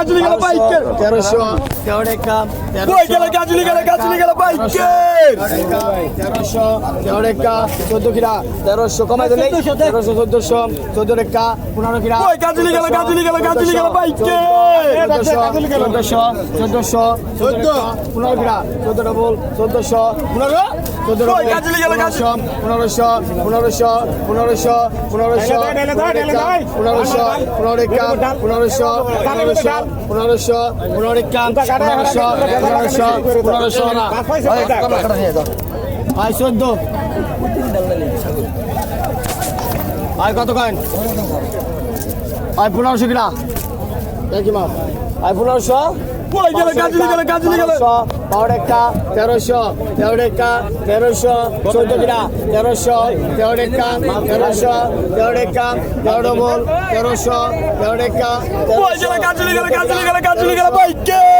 গাজুলি গেল বাইকের তেরোশো তেরো টাকা বই গেল গাজুলি গেল গাজুলি গেল বাইকের তেরোশো তেরো টাকা চোদ্দ কিরা তেরোশো কমাই দিলে তেরোশো চোদ্দশো চোদ্দ টাকা পনেরো কিরা বই গাজুলি গেল গাজুলি গেল গাজুলি গেল বাইকের চোদ্দশো চোদ্দশো চোদ্দ। পনেরো কিরা চোদ্দ ডবল চোদ্দশো পনেরো। চোদ্দ ওই গাজুলি গেল, গাজুলি। পনেরোশো পনেরোশো পনেরোশো পনেরোশো পনেরোশো পনেরো পনেরোশো পনেরোশো পনেরোশো পনেরোশো পনেরোশো পনেরোশো না। আয় চোদ্দ। ভাই কত কয়েন? আয় পনেরোশো কিনা? দেখি মা। আয় পনেরোশো। বই গেল গাজুলি গেল গাজুলি গেল। তেরোশো বারো টাকা তেরোশো তেরো টাকা তেরোশো চোদ্দ কিনা তেরোশো তেরো টাকা তেরোশো তেরো টাকা তেরো ডবল তেরোশো তেরো টাকা বই গেল গাজুলি গেল গাজুলি গেল গাজুলি গেল বাইকের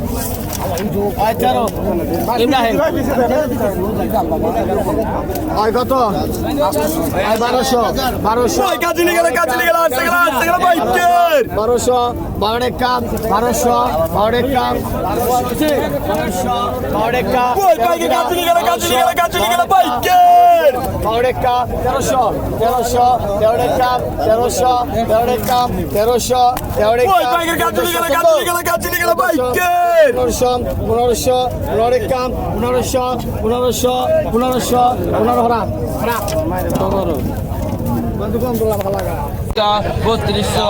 আয় কত আয় বারোশো। বারোশো। বই গেলে গেল গেলে গেল গেলে আসতে গেলে গেল বাইকের বারোশো বারো টাকা বারোশো বারো বারোশো বারো বাইকের বারো টাকা তেরোশো তেরোশো তেরো টাকা তেরোশো তেরো টাকা তেরোশো তেরো পনেরোশো পনেরোশো পনেরো টাকা পনেরোশো পনেরোশো পনেরোশো পনেরো হরা হরা পনেরো বন্ধু কম তোলা ভালো লাগা। বত্রিশশো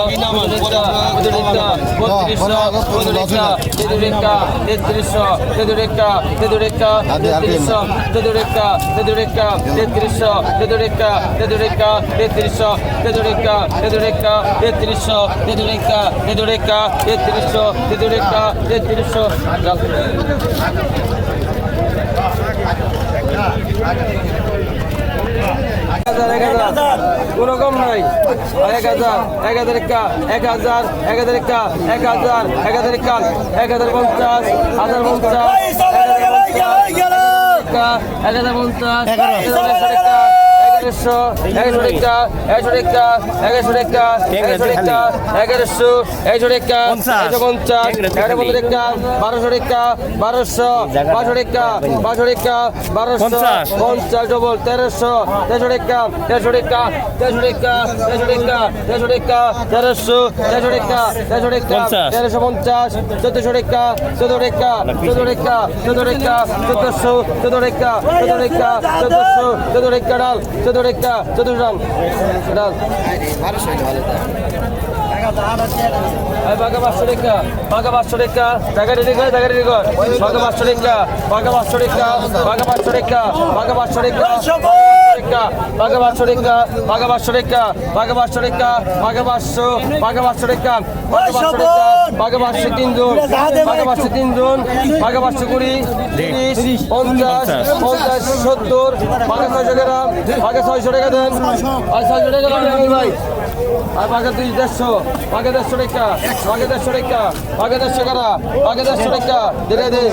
তেদুরেকা বত্রিশশো তেদুরেকা তেদুরেকা তেত্রিশশো তেদুরেকা তেদুরেকা তেত্রিশশো তেদুরেকা তেদুরেকা তেত্রিশশো তেদুরেকা তেদুরেকা তেত্রিশশো তেদুরেকা তেদুরেকা তেত্রিশশো তেদুরেকা তেদুরেকা তেত্রিশশো তেদুরেকা তেত্রিশশো এক হাজার কোনো কম নাই। এক হাজার এক হাজার একা এক হাজার এক হাজার একা এক হাজার এক হাজার একা এক হাজার পঞ্চাশ হাজার পঞ্চাশ একা এক হাজার পঞ্চাশ এগারোশো এগারোশো টাকা একশো টাকা একশো টাকা একশো টাকা এগারোশো একশো টাকা একশো পঞ্চাশ এগারো পঞ্চাশ টাকা বারোশো টাকা বারোশো বারোশো টাকা বারোশো টাকা বারোশো পঞ্চাশ। ডবল তেরোশো তেরোশো টাকা তেরোশো টাকা তেরোশো টাকা তেরোশো টাকা তেরোশো টাকা তেরোশো তেরোশো টাকা তেরোশো টাকা তেরোশো পঞ্চাশ চোদ্দশো টাকা চোদ্দ টাকা চোদ্দ টাকা চোদ্দ টাকা চোদ্দশো চোদ্দ টাকা চোদ্দ টাকা চোদ্দশো চোদ্দ টাকা ডাল চোদ্দ টাকা চোদ্দ ডাল ডাল বাঘা পাঁচশো টাকা বাঘা পাঁচশো টাকা জায়গা রেডি কর, জায়গা রেডি কর। বাঘা পাঁচশো টাকা বাঘা পাঁচশো বাঘা পাঁচশো বাঘা পাঁচশো টাকা বাঘা পাঁচশো বাঘা পাঁচশো বাঘা পাঁচশো বাঘা পাঁচশো বাঘা টাকা বাঘা টাকা বাঘা পাঁচশো তিনজন বাঘা পাঁচশো তিনজন বাঘা পাঁচশো কুড়ি তিরিশ পঞ্চাশ পঞ্চাশ সত্তর বাঘা ছয়শো গ্রাম বাঘা ছয়শো টাকা দেন আর ছয়শো টাকা ভাই আর বাঘা দুই দেড়শো বাঘা দেড়শো টাকা বাঘা দেড়শো টাকা বাঘা দেড়শো টাকা বাঘা দেড়শো টাকা ধীরে ধীরে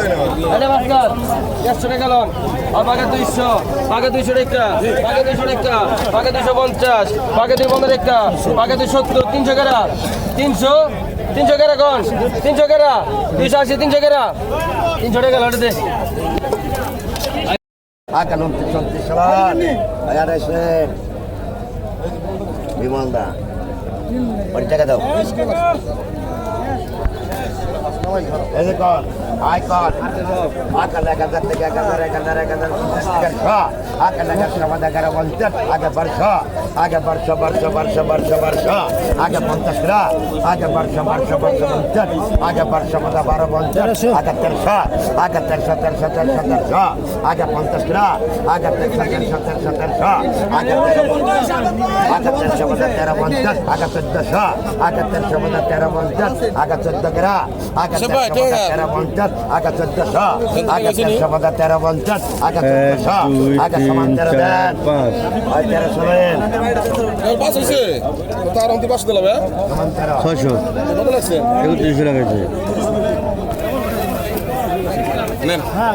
দেড়শো টাকা লন আর বাঘা দুইশো বাঘা দুইশো টাকা বাঘা দুইশো টাকা বাঘা দুইশো পঞ্চাশ, বাঘা দুই পনেরো টাকা বাঘা দুই সত্তর, তিনশো টাকা তিনশো তিনশো টাকা কন তিনশো টাকা দুইশো আশি, তিনশো টাকা তিনশো টাকা লটে দে। Akan untuk contoh salat. এই কর আয় কর আকাল এক হাজার থেকে এক হাজার এক হাজার এক হাজার পঞ্চাশ টাকার ছ আগে বারোশ আগে বারশো বারশো বারশো বারশো বারশো। আগে পঞ্চাশরা আগে বারশো বারশো বারশো পঞ্চাশ। আগে বারশো মতো বারো পঞ্চাশ। আগে তেরশো আগে তেরশো তেরশো তেরশো তেরশো। আগে পঞ্চাশরা আগে তেরশো তেরশো তেরশো তেরশো। আগে আগে তেরশো মতো তেরো পঞ্চাশ। আগে চোদ্দশ। আগে তেরশো মতো তেরো পঞ্চাশ। আগে চোদ্দ গ্রা আগে তেরো পঞ্চাশ। আগে চোদ্দশ। আগে তেরশো মতো তেরো পঞ্চাশ। আগে চোদ্দশ। আগে সমান তেরো দেন। তেরো তেরোশো তার অন্তি পাঁচশো দিলাম ছয়শো কত লাগছে একত্রিশশো লাগাইছে হ্যাঁ